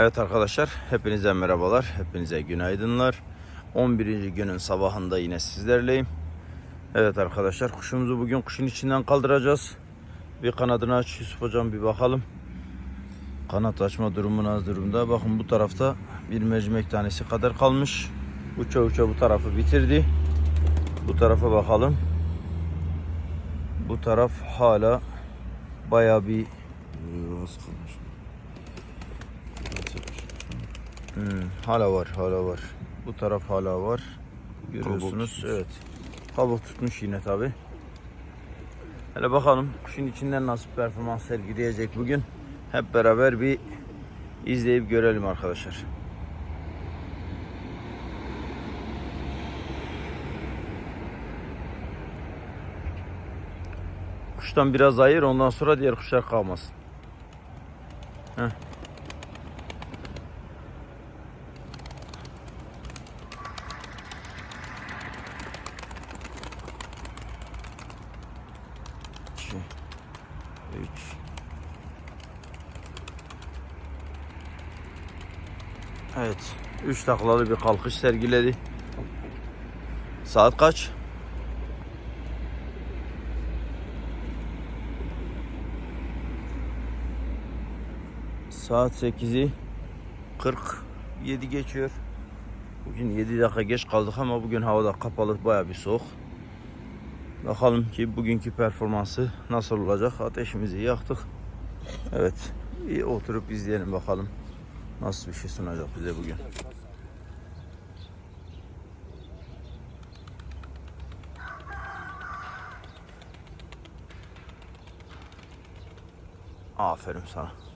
Evet arkadaşlar, hepinize merhabalar, hepinize günaydınlar. 11. günün sabahında yine sizlerleyim. Evet arkadaşlar, kuşumuzu bugün kuşun içinden kaldıracağız. Bir kanadını aç Yusuf hocam bir bakalım. Kanat açma durumu nasıl durumda? Bakın bu tarafta bir mercimek tanesi kadar kalmış. Uça uça bu tarafı bitirdi. Bu tarafa bakalım. Bu taraf hala bayağı bir Az kalmış. Hmm, hala var, hala var. Bu taraf hala var. Görüyorsunuz. evet. Kabuk tutmuş yine tabi. Hele bakalım kuşun içinden nasıl performans sergileyecek bugün. Hep beraber bir izleyip görelim arkadaşlar. Kuştan biraz ayır ondan sonra diğer kuşlar kalmasın. Heh. 3. Evet. 3 taklalı bir kalkış sergiledi. Saat kaç? Saat 8'i 47 geçiyor. Bugün 7 dakika geç kaldık ama bugün havada kapalı baya bir soğuk. Bakalım ki bugünkü performansı nasıl olacak. Ateşimizi yaktık. Evet. Bir oturup izleyelim bakalım. Nasıl bir şey sunacak bize bugün. Aferin sana.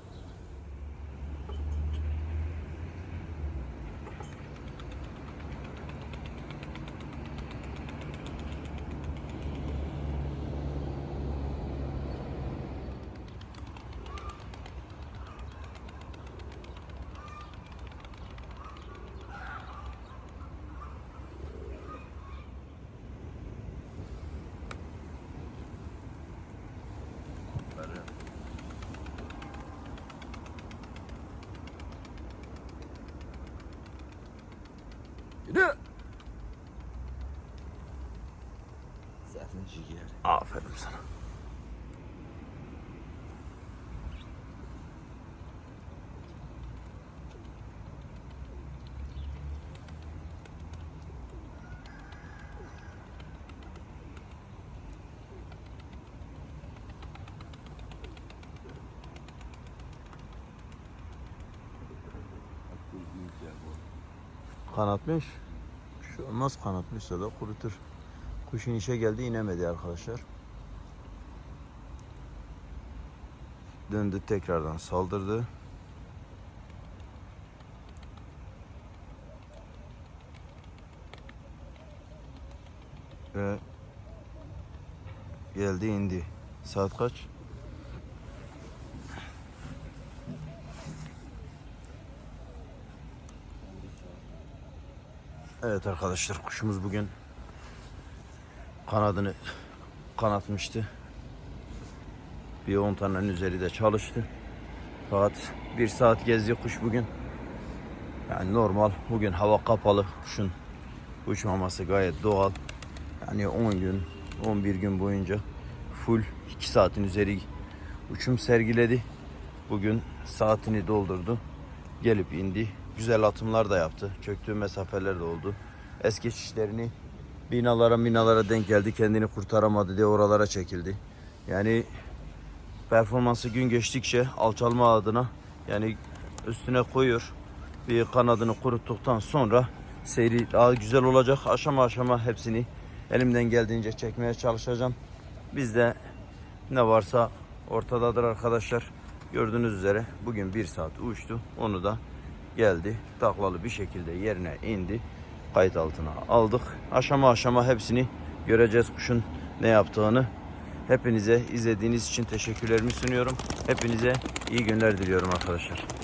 Yürü. Zaten ciğer. Aferin sana. Kanatmış. Şu olmaz kanatmışsa da kurutur. Kuşun işe geldi inemedi arkadaşlar. Döndü tekrardan saldırdı. Ve geldi indi. Saat kaç? Evet arkadaşlar kuşumuz bugün kanadını kanatmıştı. Bir 10 tanenin üzeri de çalıştı. Fakat bir saat gezdi kuş bugün. Yani normal. Bugün hava kapalı. Kuşun uçmaması gayet doğal. Yani 10 gün, 11 gün boyunca full 2 saatin üzeri uçum sergiledi. Bugün saatini doldurdu. Gelip indi. Güzel atımlar da yaptı. Çöktüğü mesafeler de oldu. Es geçişlerini binalara binalara denk geldi. Kendini kurtaramadı diye oralara çekildi. Yani performansı gün geçtikçe alçalma adına yani üstüne koyuyor. Bir kanadını kuruttuktan sonra seyri daha güzel olacak. Aşama aşama hepsini elimden geldiğince çekmeye çalışacağım. Bizde ne varsa ortadadır arkadaşlar. Gördüğünüz üzere bugün bir saat uçtu. Onu da geldi. Taklalı bir şekilde yerine indi. Kayıt altına aldık. Aşama aşama hepsini göreceğiz kuşun ne yaptığını. Hepinize izlediğiniz için teşekkürlerimi sunuyorum. Hepinize iyi günler diliyorum arkadaşlar.